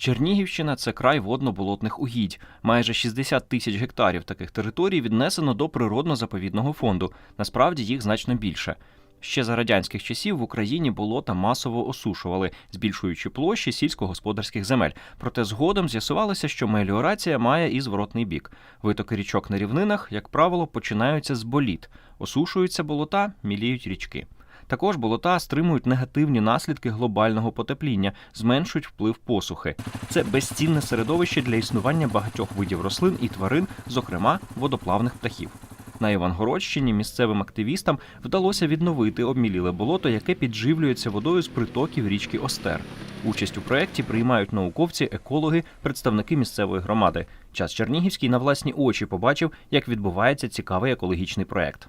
Чернігівщина це край водно-болотних угідь. Майже 60 тисяч гектарів таких територій віднесено до природно-заповідного фонду. Насправді їх значно більше. Ще за радянських часів в Україні болота масово осушували, збільшуючи площі сільськогосподарських земель. Проте згодом з'ясувалося, що меліорація має і зворотний бік. Витоки річок на рівнинах, як правило, починаються з боліт. Осушуються болота, міліють річки. Також болота стримують негативні наслідки глобального потепління, зменшують вплив посухи. Це безцінне середовище для існування багатьох видів рослин і тварин, зокрема водоплавних птахів. На Івангородщині місцевим активістам вдалося відновити обміліле болото, яке підживлюється водою з притоків річки Остер. Участь у проєкті приймають науковці, екологи, представники місцевої громади. Час Чернігівський на власні очі побачив, як відбувається цікавий екологічний проєкт.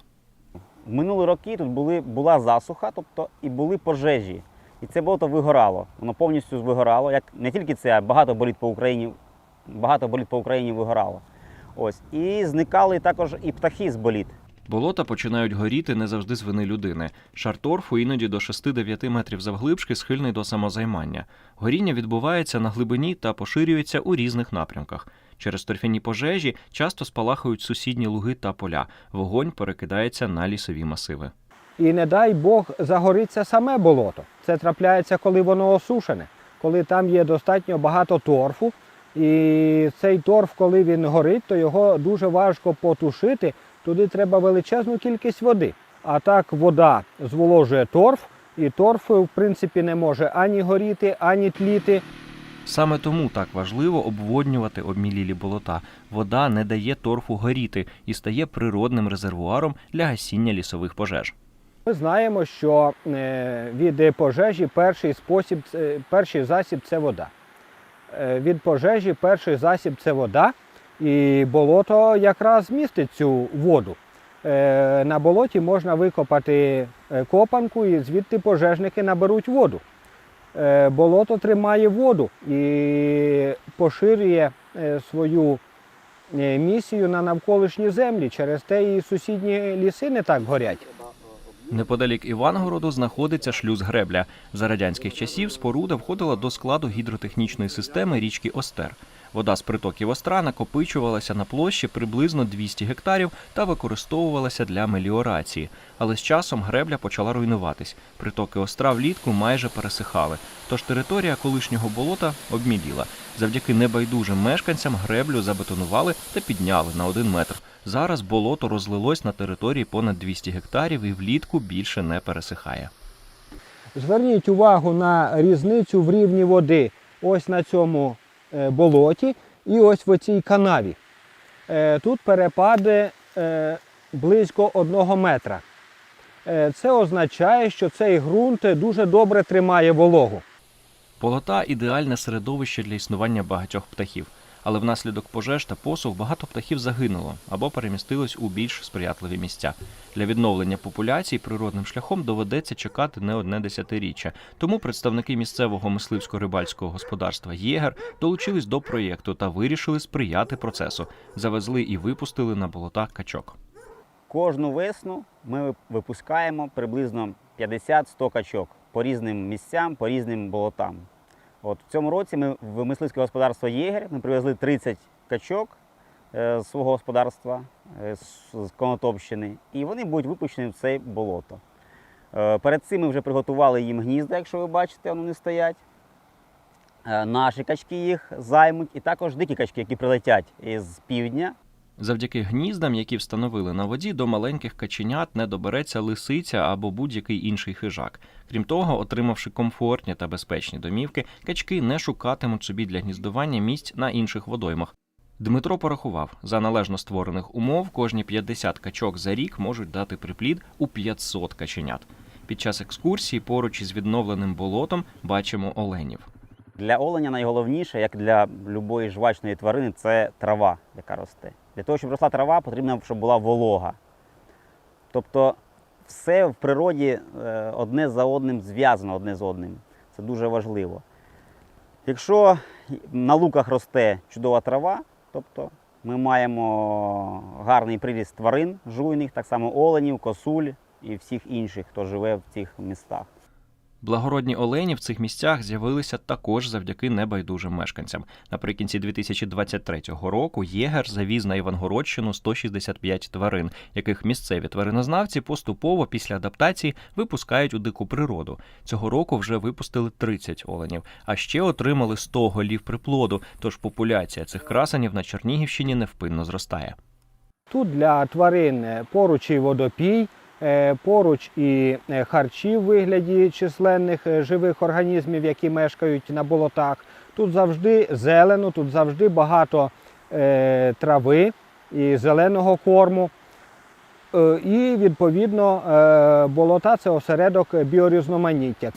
Минулі роки тут були, була засуха, тобто і були пожежі. І це болото вигорало. Воно повністю вигорало. Як не тільки це, а багато боліт по Україні, багато боліт по Україні вигорало. Ось. І зникали також і птахи з боліт. Болота починають горіти не завжди з вини людини. Шар торфу іноді до 6-9 метрів завглибшки схильний до самозаймання. Горіння відбувається на глибині та поширюється у різних напрямках. Через торфяні пожежі часто спалахують сусідні луги та поля. Вогонь перекидається на лісові масиви. І не дай Бог загориться саме болото. Це трапляється, коли воно осушене, коли там є достатньо багато торфу. І цей торф, коли він горить, то його дуже важко потушити. Туди треба величезну кількість води. А так вода зволожує торф, і торф, в принципі, не може ані горіти, ані тліти. Саме тому так важливо обводнювати обмілілі болота. Вода не дає торфу горіти і стає природним резервуаром для гасіння лісових пожеж. Ми знаємо, що е, від пожежі перший спосіб, перший засіб це вода. Е, Від пожежі перший засіб це вода, і болото якраз містить цю воду. Е, На болоті можна викопати копанку, і звідти пожежники наберуть воду. Е, Болото тримає воду і поширює е, свою е, місію на навколишні землі. Через те і сусідні ліси не так горять. Неподалік Івангороду знаходиться шлюз Гребля. За радянських часів споруда входила до складу гідротехнічної системи річки Остер. Вода з притоків Остра накопичувалася на площі приблизно 200 гектарів та використовувалася для меліорації. Але з часом гребля почала руйнуватись. Притоки Остра влітку майже пересихали. Тож територія колишнього болота обміліла. Завдяки небайдужим мешканцям греблю забетонували та підняли на один метр. Зараз болото розлилось на території понад 200 гектарів і влітку більше не пересихає. Зверніть увагу на різницю в рівні води ось на цьому болоті і ось в цій канаві. Е, Тут перепади е, близько одного метра. Е, Це означає, що цей ґрунт дуже добре тримає вологу. Полота ідеальне середовище для існування багатьох птахів, але внаслідок пожеж та посух багато птахів загинуло або перемістилось у більш сприятливі місця. Для відновлення популяцій природним шляхом доведеться чекати не одне десятиріччя. Тому представники місцевого мисливсько-рибальського господарства Єгер долучились до проєкту та вирішили сприяти процесу. Завезли і випустили на болота качок. Кожну весну ми випускаємо приблизно 50-100 качок по різним місцям, по різним болотам. От в цьому році ми в мисливське господарство Єгер ми привезли 30 качок е, з свого господарства е, з Конотопщини, і вони будуть випущені в це болото. Е, Перед цим ми вже приготували їм гнізда, якщо ви бачите, вони стоять. Е, Наші качки їх займуть, і також дикі качки, які прилетять із півдня, Завдяки гніздам, які встановили на воді, до маленьких каченят не добереться лисиця або будь-який інший хижак. Крім того, отримавши комфортні та безпечні домівки, качки не шукатимуть собі для гніздування місць на інших водоймах. Дмитро порахував, за належно створених умов кожні 50 качок за рік можуть дати приплід у 500 каченят. Під час екскурсії поруч із відновленим болотом бачимо оленів. Для оленя найголовніше, як для будь-якої жвачної тварини, це трава, яка росте. Для того, щоб росла трава, потрібно, щоб була волога. Тобто все в природі е, одне за одним зв'язано одне з одним. Це дуже важливо. Якщо на луках росте чудова трава, тобто ми маємо гарний приріст тварин жуйних, так само оленів, косуль і всіх інших, хто живе в цих містах. Благородні олені в цих місцях з'явилися також завдяки небайдужим мешканцям. Наприкінці 2023 року єгер завіз на Івангородщину 165 тварин, яких місцеві тваринознавці поступово після адаптації випускають у дику природу. Цього року вже випустили 30 оленів, а ще отримали 100 голів приплоду. Тож популяція цих красенів на Чернігівщині невпинно зростає. Тут для тварин поруч і водопій, поруч і е, харчі в вигляді численних е, живих організмів, які мешкають на болотах. Тут завжди зелено, тут завжди багато е, трави і зеленого корму. Е, І відповідно е, болота це осередок біорізноманіття.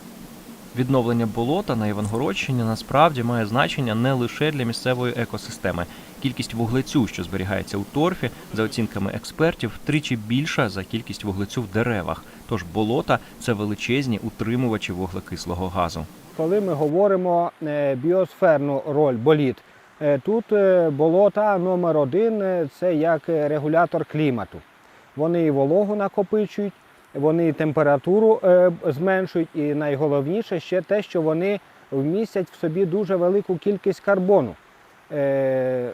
Відновлення болота на Івангородщині насправді має значення не лише для місцевої екосистеми. Кількість вуглецю, що зберігається у торфі, за оцінками експертів, втричі більша за кількість вуглецю в деревах. Тож болота це величезні утримувачі вуглекислого газу. Коли ми говоримо е, біосферну роль боліт, е, тут е, болота номер один це як регулятор клімату. Вони і вологу накопичують, вони температуру е, зменшують, і найголовніше ще те, що вони вмістять в собі дуже велику кількість карбону, е,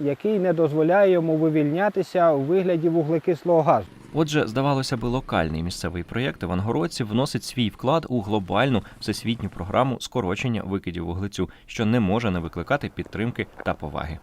який не дозволяє йому вивільнятися у вигляді вуглекислого газу. Отже, здавалося би, локальний місцевий проєкт івангородців вносить свій вклад у глобальну всесвітню програму скорочення викидів вуглецю, що не може не викликати підтримки та поваги.